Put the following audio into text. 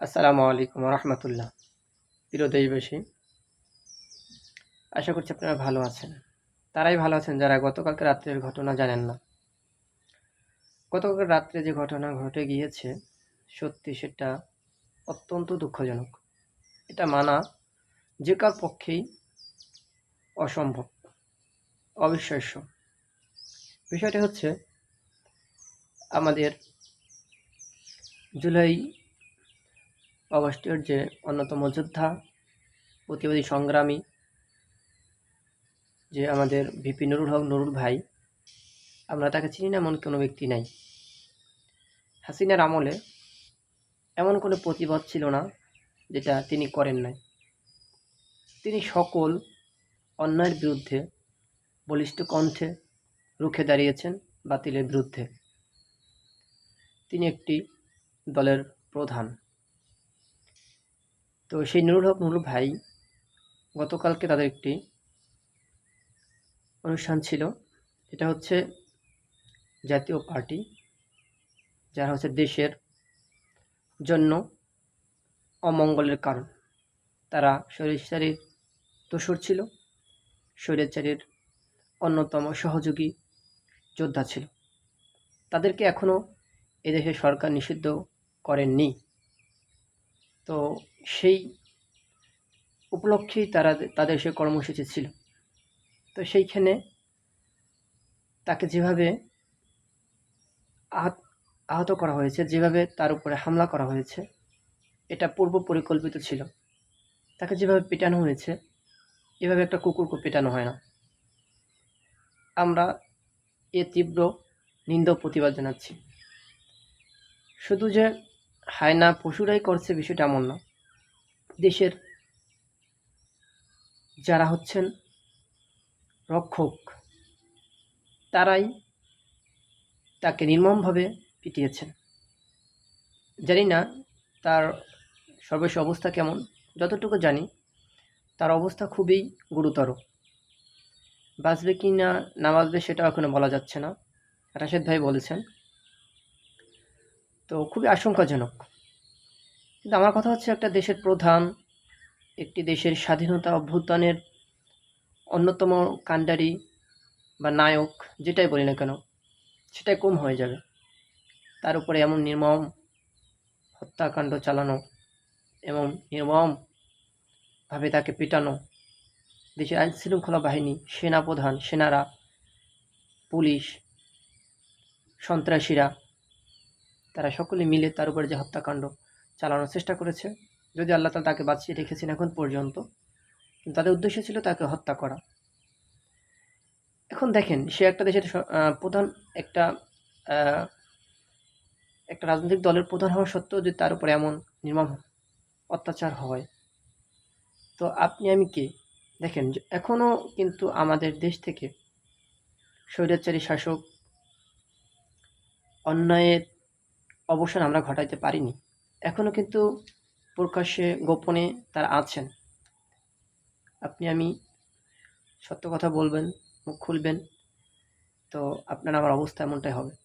আসসালামু আলাইকুম রহমতুল্লাহ। প্রিয় দেশবাসী, আশা করছি আপনারা ভালো আছেন। তারাই ভালো আছেন যারা গতকালকে রাত্রের ঘটনা জানেন না। গতকাল রাত্রে যে ঘটনা ঘটে গিয়েছে, সত্যি সেটা অত্যন্ত দুঃখজনক। এটা মানা যে কার পক্ষেই অসম্ভব, অবিশ্বাস্য। বিষয়টা হচ্ছে, আমাদের জুলাই অগস্টের যে অন্যতম যোদ্ধা, প্রতিবাদী সংগ্রামী, যে আমাদের ভিপি নুরুল হক নুরুল ভাই, আমরা তাকে চিনি না, এমন কোনো ব্যক্তি নাই। হাসিনার আমলে এমন কোনো প্রতিবাদ ছিল না, যেটা তিনি করেন নাই। তিনি সকল অন্যায়ের বিরুদ্ধে, বলিষ্ঠ কণ্ঠে রুখে দাঁড়িয়েছেন বাতিলের বিরুদ্ধে। তিনি একটি দলের প্রধান। তো সেই নুরুল হক নুরুল ভাই গতকালকে তাদের একটি অনুষ্ঠান ছিল। এটা হচ্ছে জাতীয় পার্টি, যারা হচ্ছে দেশের জন্য অমঙ্গলের কারণ। তারা স্বৈরাচারীর দোসর ছিল, স্বৈরাচারীর অন্যতম সহযোগী যোদ্ধা ছিল। তাদেরকে এখনও এদেশের সরকার নিষিদ্ধ করেননি। তো সেই উপলক্ষেই তারা তাদের সে কর্মসূচি ছিল। তো সেইখানে তাকে যেভাবে আহত আহত করা হয়েছে, যেভাবে তার উপরে হামলা করা হয়েছে, এটা পূর্ব পরিকল্পিত ছিল। তাকে যেভাবে পেটানো হয়েছে, এভাবে একটা কুকুরকে পেটানো হয় না। আমরা এ তীব্র নিন্দ প্রতিবাদ জানাচ্ছি। শুধু যে হায়না পশুরাই করছে, বিষয়টা এমন না। দেশের যারা হচ্ছেন রক্ষক, তারাই তাকে নির্মমভাবে পিটিয়েছেন। জানি না তার সর্বশেষ অবস্থা কেমন, যতটুকু জানি তার অবস্থা খুবই গুরুতর। বাঁচবে কি না না বাঁচবে সেটাও এখনও বলা যাচ্ছে না, রাশেদ ভাই বলেছেন। তো খুবই আশঙ্কাজনক। কিন্তু আমার কথা হচ্ছে একটা দেশের প্রধান, একটি দেশের স্বাধীনতা অভ্যুত্থানের অন্যতম কাণ্ডারি বা নায়ক, যেটাই বলি না কেন, সেটাই কম হয়ে যাবে। তার উপরে এমন নির্মম হত্যাকাণ্ড চালানো এবং নির্মমভাবে তাকে পিটানো, দেশের আইন শৃঙ্খলা বাহিনী, সেনাপ্রধান, সেনারা, পুলিশ, সন্ত্রাসীরা, তারা সকলে মিলে তার উপরে যে হত্যাকাণ্ড চালানোর চেষ্টা করেছে। যদি আল্লাহ তালা তাকে বাঁচিয়ে রেখেছেন এখন পর্যন্ত তাদের উদ্দেশ্য ছিল তাকে হত্যা করা। এখন দেখেন, সে একটা দেশের প্রধান একটা একটা রাজনৈতিক দলের প্রধান হওয়া সত্ত্বেও যদি তার উপরে এমন নির্মম অত্যাচার হয়, তো আপনি, আমি কে? দেখেন এখনও কিন্তু আমাদের দেশ থেকে স্বৈরাচারী শাসক অন্যায়ের অবসান আমরা ঘটাইতে পারিনি। এখনও কিন্তু প্রকাশ্যে, গোপনে তারা আছেন। আপনি আমি সত্য কথা বলবেন, মুখ খুলবেন, তো আপনার আমার অবস্থা এমনটাই হবে।